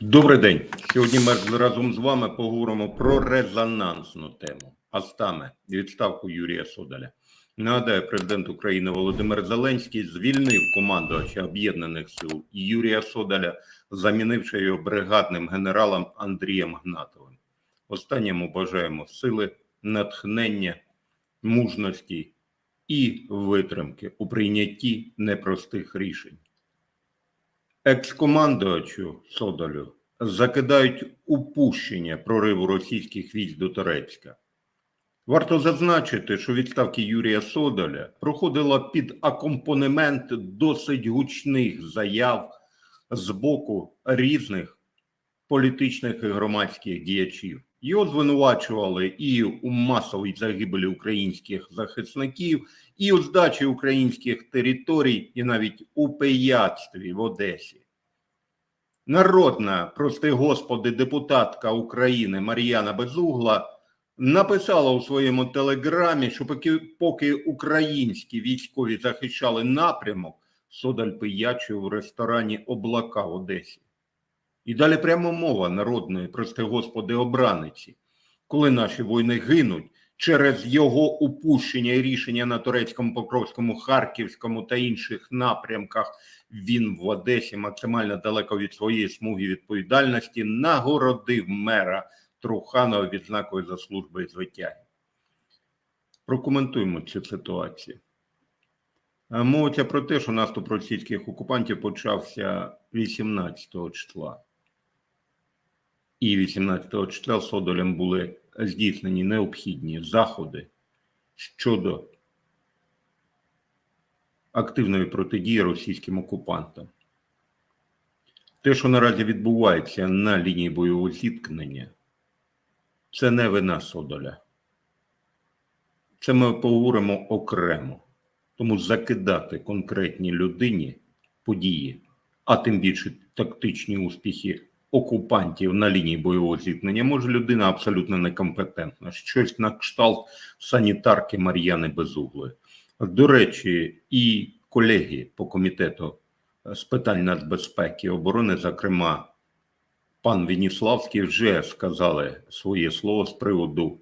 Добрий день. Сьогодні ми разом з вами поговоримо про резонансну тему, а саме відставку Юрія Содаля. Нагадаю, президент України Володимир Зеленський звільнив командувача об'єднаних сил Юрія Содаля, замінивши його бригадним генералом Андрієм Гнатовим. Останньому бажаємо сили, натхнення, мужності і витримки у прийнятті непростих рішень. Екс-командувачу Содолю закидають упущення прориву російських військ до Турецька. Варто зазначити, що відставки Юрія Содоля проходила під акомпанемент досить гучних заяв з боку різних політичних і громадських діячів. Його звинувачували і у масовій загибелі українських захисників, і у здачі українських територій, і навіть у пияцтві в Одесі. Народна, прости господи, депутатка України Мар'яна Безугла написала у своєму телеграмі, що поки, поки українські військові захищали напрямок, Содаль пиячив у ресторані Облака в Одесі. І далі прямо мова народної, прости господи, обраниці, коли наші воїни гинуть через його упущення і рішення на турецькому, Покровському, Харківському та інших напрямках, він в Одесі максимально далеко від своєї смуги відповідальності нагородив мера Труханова відзнакою за служби і звитяги. Прокоментуємо цю ситуацію. Е, Мовиться про те, що наступ російських окупантів почався 18 числа. І 18 числа Содолем були здійснені необхідні заходи щодо активної протидії російським окупантам. Те, що наразі відбувається на лінії бойового зіткнення, це не вина Содоля. Це ми поговоримо окремо. Тому закидати конкретній людині події, а тим більше тактичні успіхи окупантів на лінії бойового зіткнення, може людина абсолютно некомпетентна. Щось на кшталт санітарки Мар'яни Безуглої. До речі, і колеги по комітету з питань нацбезпеки і оборони, зокрема, пан Веніславський, вже сказали своє слово з приводу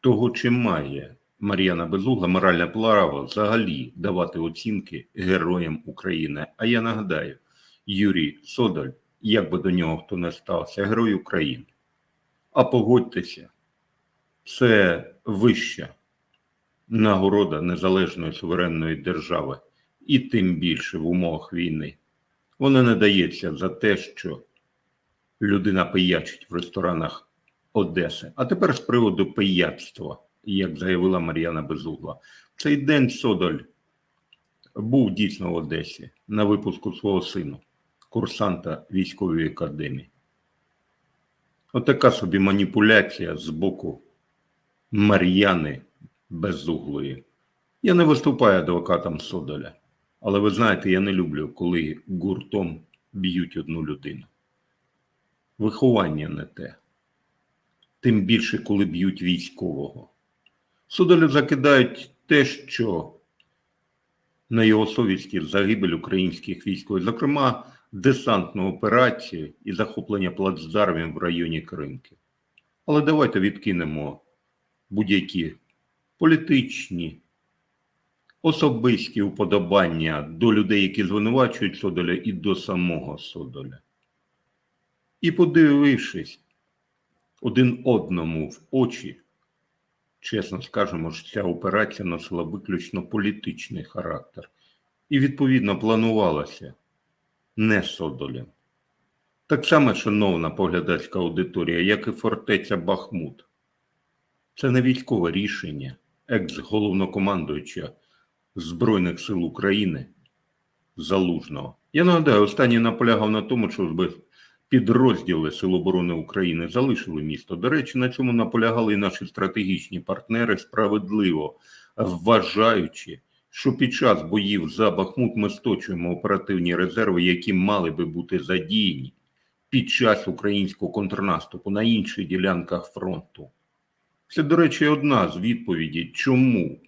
того, чи має Мар'яна Безугла моральне право взагалі давати оцінки героям України. А я нагадаю, Юрій Содоль, як би до нього хто не стався, герой України. А погодьтеся, це вища нагорода незалежної суверенної держави, і тим більше в умовах війни. Вона не дається за те, що людина пиячить в ресторанах Одеси. А тепер з приводу пияцтва, як заявила Мар'яна Безугла. Цей день Содоль був дійсно в Одесі на випуску свого сину, курсанта військової академії. Отака собі маніпуляція з боку Мар'яни Безуглої. Я не виступаю адвокатом Содоля, але ви знаєте, я не люблю, коли гуртом б'ють одну людину. Виховання не те. Тим більше, коли б'ють військового. Содолю закидають те, що на його совісті загибель українських військових, зокрема, десантну операцію і захоплення плацдармів в районі Кримки. Але давайте відкинемо будь-які політичні, особисті уподобання до людей, які звинувачують Содоля, і до самого Содоля. І подивившись один одному в очі, чесно скажемо, що ця операція носила виключно політичний характер і, відповідно, планувалася не Содолем. Так само, шановна поглядацька аудиторія, як і фортеця Бахмут. Це не військове рішення екс-головнокомандуюча Збройних сил України Залужного. Я нагадаю, останній наполягав на тому, щоб підрозділи Сил оборони України залишили місто. До речі, на цьому наполягали і наші стратегічні партнери, справедливо вважаючи, що під час боїв за Бахмут ми сточуємо оперативні резерви, які мали би бути задіяні під час українського контрнаступу на інших ділянках фронту. Це, до речі, одна з відповідей, чому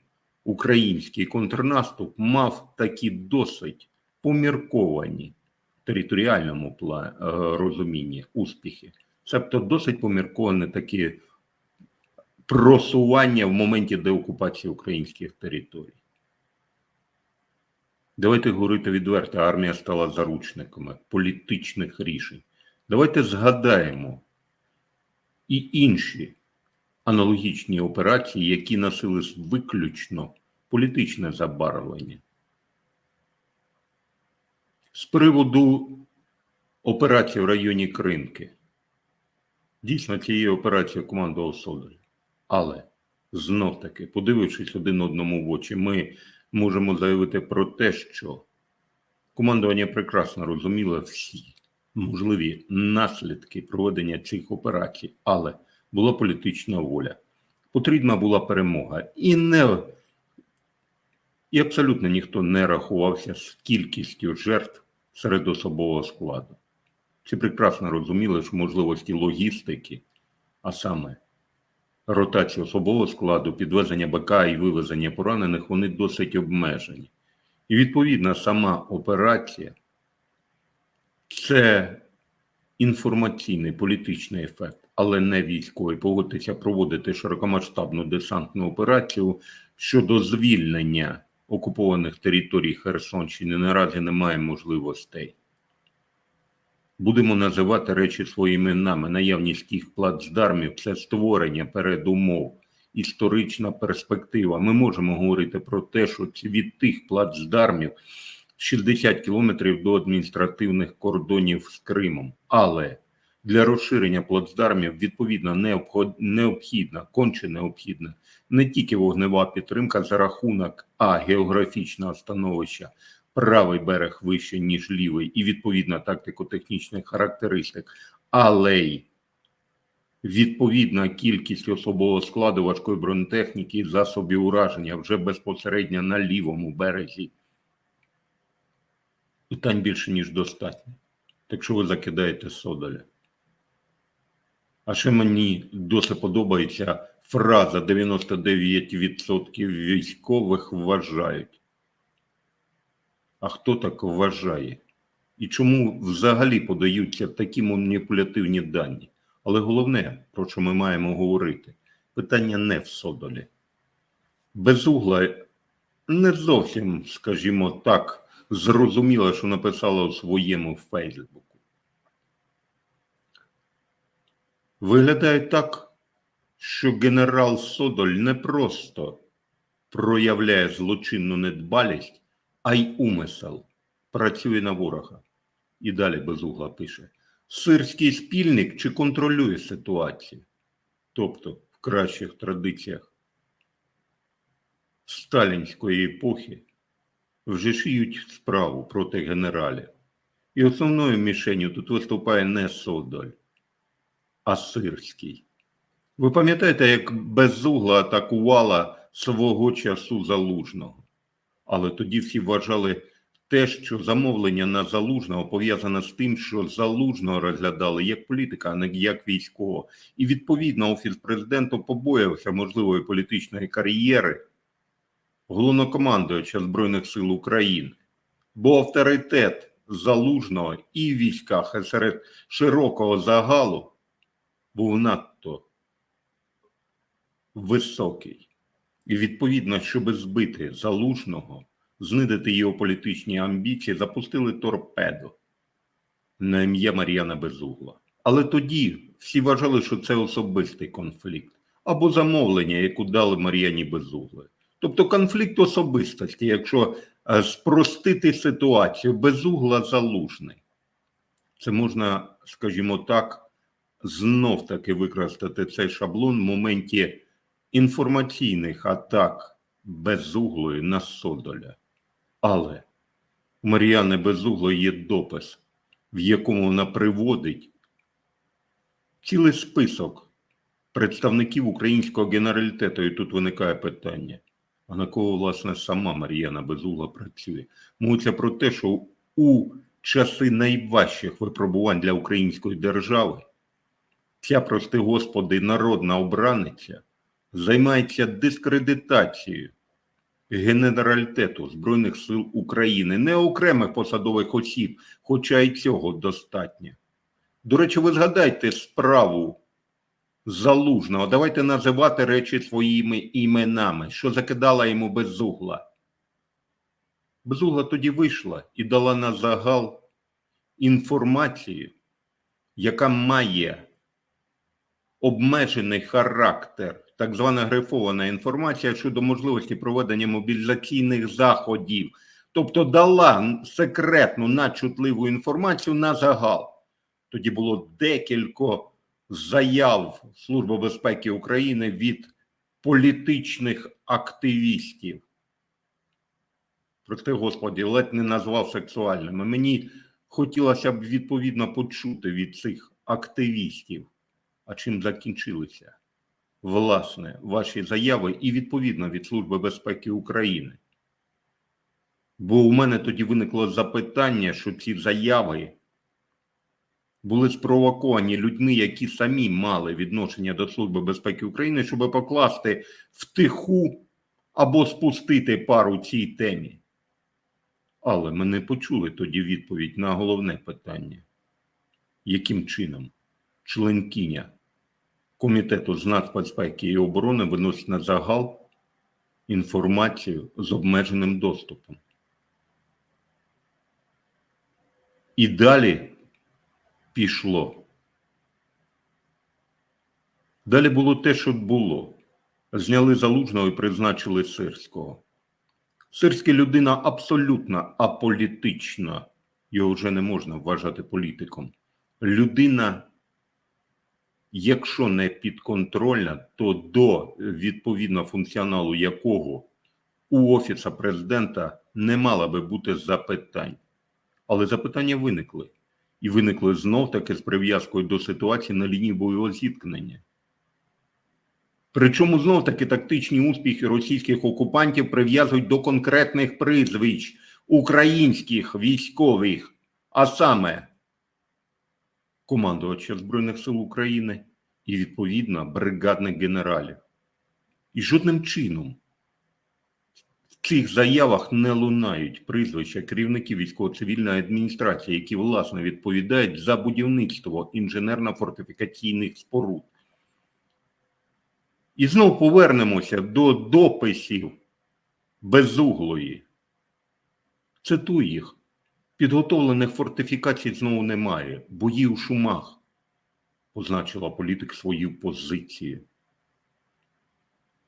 український контрнаступ мав такі досить помірковані територіальному пла- е, розумінні успіхи. Тобто досить помірковане такі просування в моменті деокупації українських територій. Давайте говорити відверто, армія стала заручниками політичних рішень. Давайте згадаємо і інші аналогічні операції, які носили виключно політичне забарвлення. З приводу операції в районі Кринки. Дійсно, цією операцією командував Содоль. Але знов таки, подивившись один одному в очі, ми можемо заявити про те, що командування прекрасно розуміло всі можливі наслідки проведення цих операцій, але була політична воля. Потрібна була перемога. І не і абсолютно ніхто не рахувався з кількістю жертв серед особового складу. Всі прекрасно розуміли, що можливості логістики, а саме ротації особового складу, підвезення БК і вивезення поранених, вони досить обмежені. І відповідно сама операція це інформаційний політичний ефект, але не військовий. Погодитися проводити широкомасштабну десантну операцію щодо звільнення окупованих територій Херсонщини наразі немає можливостей. Будемо називати речі своїми іменами. Наявність тих плацдармів це створення передумов, історична перспектива. Ми можемо говорити про те, що від тих плацдармів 60 кілометрів до адміністративних кордонів з Кримом. Але для розширення плацдармів відповідно необхідна, конче необхідна не тільки вогнева підтримка за рахунок а географічного становища, правий берег вище, ніж лівий, і відповідна тактико-технічних характеристик, але й відповідна кількість особового складу важкої бронетехніки і засобів ураження вже безпосередньо на лівому березі. Питань більше, ніж достатньо. Так що ви закидаєте Содоля. А ще мені досить подобається фраза 99% військових вважають. А хто так вважає? І чому взагалі подаються такі маніпулятивні дані? Але головне, про що ми маємо говорити, питання не в Содолі. Безугла не зовсім, скажімо так, зрозуміла, що написала у своєму Фейсбуку. Виглядає так, що генерал Содоль не просто проявляє злочинну недбалість, а й умисел працює на ворога. І далі безугла пише: Сирський спільник чи контролює ситуацію? Тобто, в кращих традиціях сталінської епохи вже шиють справу проти генералів. І основною мішенью тут виступає не Содоль, а Сирський. Ви пам'ятаєте, як безугла атакувала свого часу залужного? Але тоді всі вважали те, що замовлення на залужного пов'язане з тим, що залужного розглядали як політика, а не як військового. І відповідно офіс президента побоявся можливої політичної кар'єри головнокомандуюча Збройних сил України, бо авторитет залужного і в військах і серед широкого загалу був надто високий. І відповідно, щоб збити залужного, знидити його політичні амбіції, запустили торпедо на ім'я Мар'яна Безугла. Але тоді всі вважали, що це особистий конфлікт або замовлення, яку дали Мар'яні Безугли. Тобто конфлікт особистості, якщо е, спростити ситуацію безугла залужний, це можна, скажімо так, знов таки використати цей шаблон в моменті інформаційних атак безуглої на Содоля. Але у Мар'яни Безуглої є допис, в якому вона приводить цілий список представників українського генералітету. І тут виникає питання: а на кого, власне, сама Мар'яна Безугла працює? Мовиться про те, що у часи найважчих випробувань для української держави ця, прости господи, народна обраниця займається дискредитацією Генералітету Збройних сил України, не окремих посадових осіб, хоча й цього достатньо. До речі, ви згадайте справу Залужного. Давайте називати речі своїми іменами, що закидала йому безугла. Безугла тоді вийшла і дала на загал інформацію, яка має обмежений характер, так звана грифована інформація щодо можливості проведення мобілізаційних заходів, тобто дала секретну надчутливу інформацію на загал. Тоді було декілька заяв Служби безпеки України від політичних активістів. Прости Господі, ледь не назвав сексуальними. Мені хотілося б відповідно почути від цих активістів, а чим закінчилися власне ваші заяви і відповідно від Служби безпеки України. Бо у мене тоді виникло запитання, що ці заяви були спровоковані людьми, які самі мали відношення до Служби безпеки України, щоб покласти втиху або спустити пару цій темі. Але ми не почули тоді відповідь на головне питання: яким чином членкиня Комітету з нацбезпеки і оборони виносить на загал інформацію з обмеженим доступом? І далі пішло. Далі було те, що було. Зняли залужного і призначили Сирського. Сирський людина абсолютно аполітична, його вже не можна вважати політиком. Людина, якщо не підконтрольна, то до відповідно функціоналу якого у Офіса президента не мало би бути запитань. Але запитання виникли. І виникли знов таки з прив'язкою до ситуації на лінії бойового зіткнення. Причому знов таки тактичні успіхи російських окупантів прив'язують до конкретних прізвищ українських військових, а саме командувача Збройних сил України і, відповідно, бригадних генералів. І жодним чином в цих заявах не лунають прізвища керівників військово-цивільної адміністрації, які власне відповідають за будівництво інженерно-фортифікаційних споруд. І знову повернемося до дописів безуглої. Цитую їх. Підготовлених фортифікацій знову немає. Бої у шумах, позначила політик свою позицію.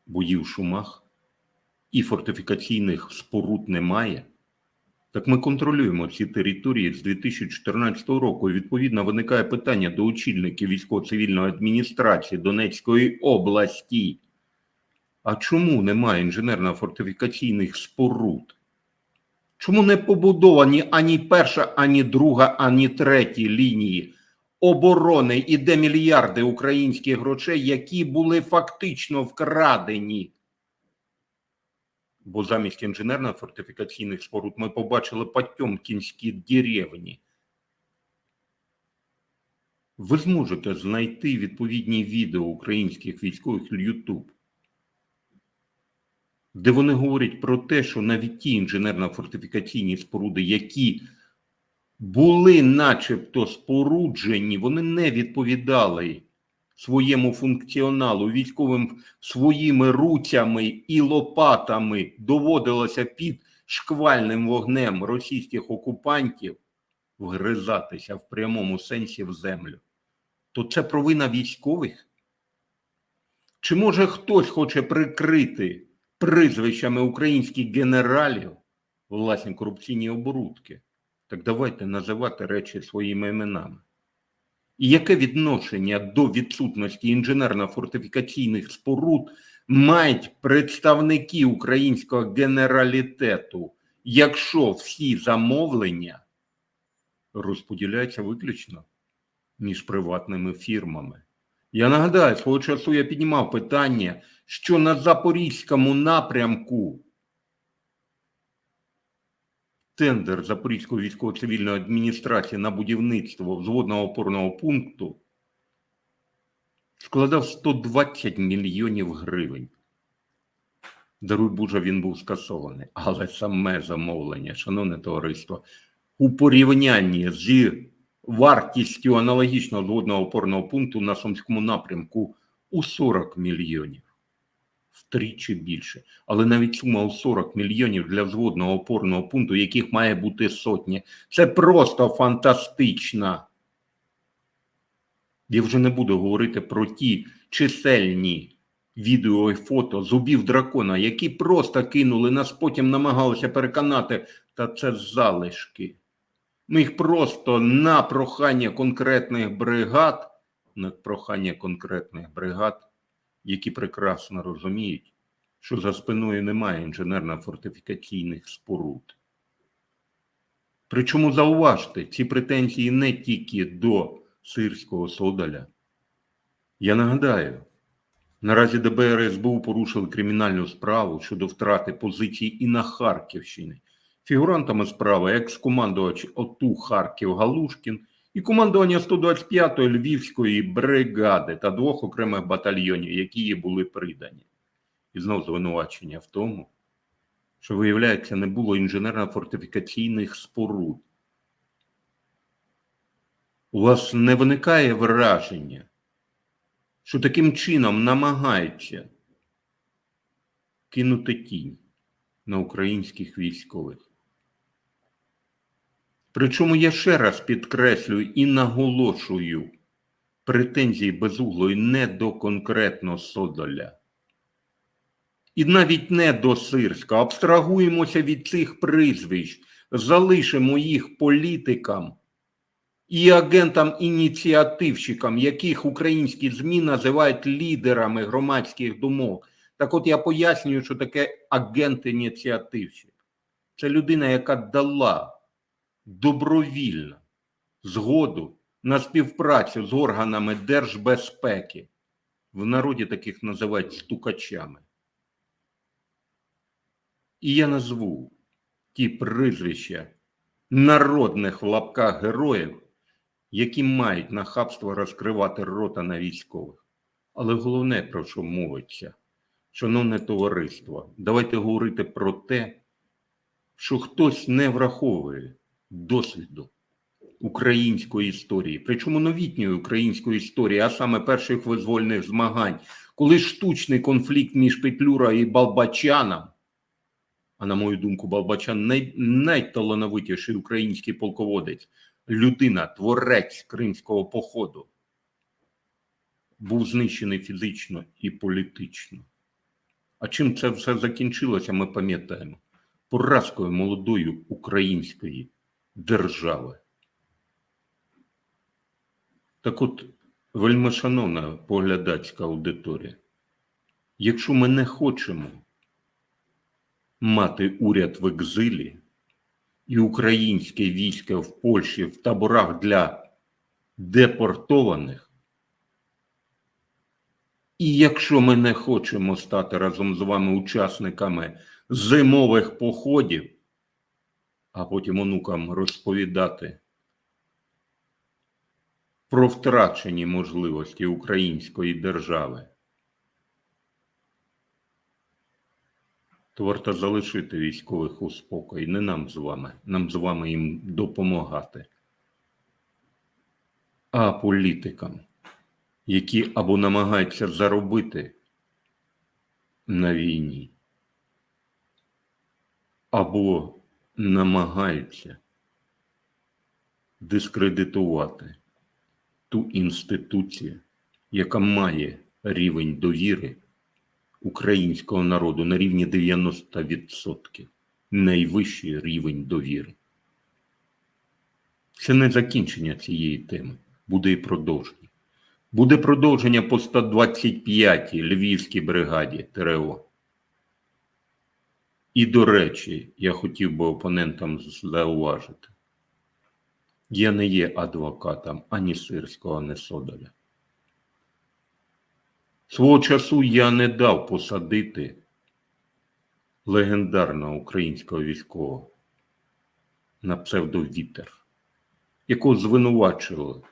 Бої у шумах і фортифікаційних споруд немає. Так ми контролюємо ці території з 2014 року. І відповідно виникає питання до очільників військово-цивільної адміністрації Донецької області. А чому немає інженерно-фортифікаційних споруд? Чому не побудовані ані перша, ані друга, ані треті лінії оборони і де мільярди українських грошей, які були фактично вкрадені? Бо замість інженерно-фортифікаційних споруд ми побачили Потьомкінські деревні. Ви зможете знайти відповідні відео українських військових в YouTube, де вони говорять про те, що навіть ті інженерно-фортифікаційні споруди, які були начебто споруджені, вони не відповідали своєму функціоналу військовим своїми руцями і лопатами доводилося під шквальним вогнем російських окупантів вгризатися в прямому сенсі в землю, то це провина військових? Чи може хтось хоче прикрити прізвищами українських генералів власні корупційні оборудки? Так давайте називати речі своїми іменами. І яке відношення до відсутності інженерно-фортифікаційних споруд мають представники українського генералітету, якщо всі замовлення розподіляються виключно між приватними фірмами? Я нагадаю, свого часу я піднімав питання, що на Запорізькому напрямку тендер Запорізької військово-цивільної адміністрації на будівництво взводного опорного пункту складав 120 мільйонів гривень. Даруй Боже, він був скасований. Але саме замовлення, шановне товариство, у порівнянні з вартістю аналогічного зводного опорного пункту на Сумському напрямку у 40 мільйонів. Втричі більше. Але навіть сума у 40 мільйонів для взводного опорного пункту, яких має бути сотні, це просто фантастична. Я вже не буду говорити про ті чисельні відео і фото зубів дракона, які просто кинули нас, потім намагалися переконати, та це залишки. Ми їх просто на прохання конкретних бригад, на прохання конкретних бригад, які прекрасно розуміють, що за спиною немає інженерно-фортифікаційних споруд. Причому зауважте, ці претензії не тільки до Сирського Содаля. Я нагадаю, наразі ДБР СБУ порушили кримінальну справу щодо втрати позицій і на Харківщині. Фігурантами справи екс-командувач ОТУ Харків Галушкін і командування 125-ї Львівської бригади та двох окремих батальйонів, які їй були придані. І знов звинувачення в тому, що, виявляється, не було інженерно-фортифікаційних споруд. У вас не виникає враження, що таким чином намагаються кинути тінь на українських військових. Причому я ще раз підкреслюю і наголошую претензії безуглої не до конкретно Содоля. І навіть не до Сирська. Абстрагуємося від цих прізвищ, залишимо їх політикам і агентам-ініціативщикам, яких українські ЗМІ називають лідерами громадських думок. Так от я пояснюю, що таке агент-ініціативщик. Це людина, яка дала добровільно згоду на співпрацю з органами держбезпеки. В народі таких називають стукачами. І я назву ті прізвища народних в лапках героїв, які мають нахабство розкривати рота на військових. Але головне, про що мовиться, шановне товариство, давайте говорити про те, що хтось не враховує досвіду української історії, причому новітньої української історії, а саме перших визвольних змагань, коли штучний конфлікт між Петлюра і Балбачаном, а на мою думку, Балбачан най, найталановитіший український полководець, людина, творець кримського походу, був знищений фізично і політично. А чим це все закінчилося, ми пам'ятаємо. Поразкою молодої української держави. Так от, вельмишановна поглядацька аудиторія, якщо ми не хочемо мати уряд в екзилі і українське військо в Польщі в таборах для депортованих, і якщо ми не хочемо стати разом з вами учасниками зимових походів, а потім онукам розповідати про втрачені можливості української держави, то варто залишити військових у спокої. Не нам з вами, нам з вами їм допомагати, а політикам, які або намагаються заробити на війні, або намагаються дискредитувати ту інституцію, яка має рівень довіри українського народу на рівні 90%. Найвищий рівень довіри. Це не закінчення цієї теми, буде і продовження. Буде продовження по 125-й Львівській бригаді ТРО. І, до речі, я хотів би опонентам зауважити. Я не є адвокатом ані Сирського, ані Содоля. Свого часу я не дав посадити легендарного українського військового на псевдовітер, якого звинувачували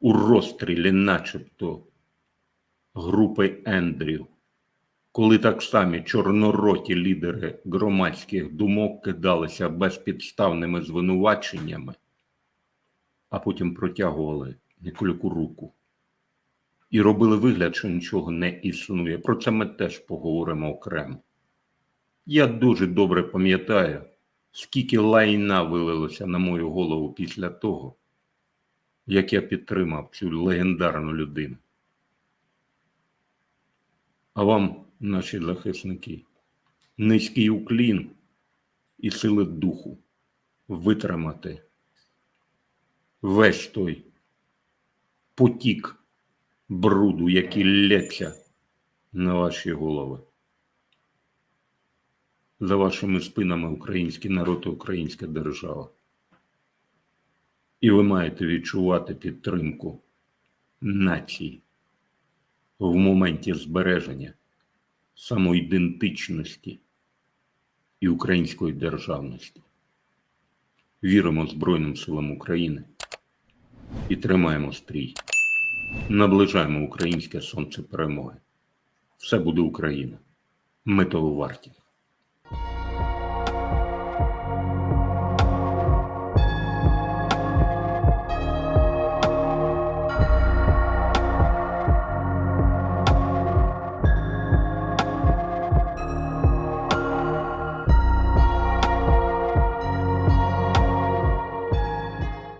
у розстрілі, начебто, групи Ендрів коли так самі чорнороті лідери громадських думок кидалися безпідставними звинуваченнями, а потім протягували Николюку руку і робили вигляд, що нічого не існує. Про це ми теж поговоримо окремо. Я дуже добре пам'ятаю, скільки лайна вилилося на мою голову після того, як я підтримав цю легендарну людину. А вам, наші захисники, низький уклін і сили духу витримати весь той потік бруду, який лється на ваші голови. За вашими спинами український народ і українська держава. І ви маєте відчувати підтримку нації в моменті збереження самоідентичності і української державності. Віримо Збройним силам України і тримаємо стрій. Наближаємо українське сонце перемоги. Все буде Україна. Ми того варті.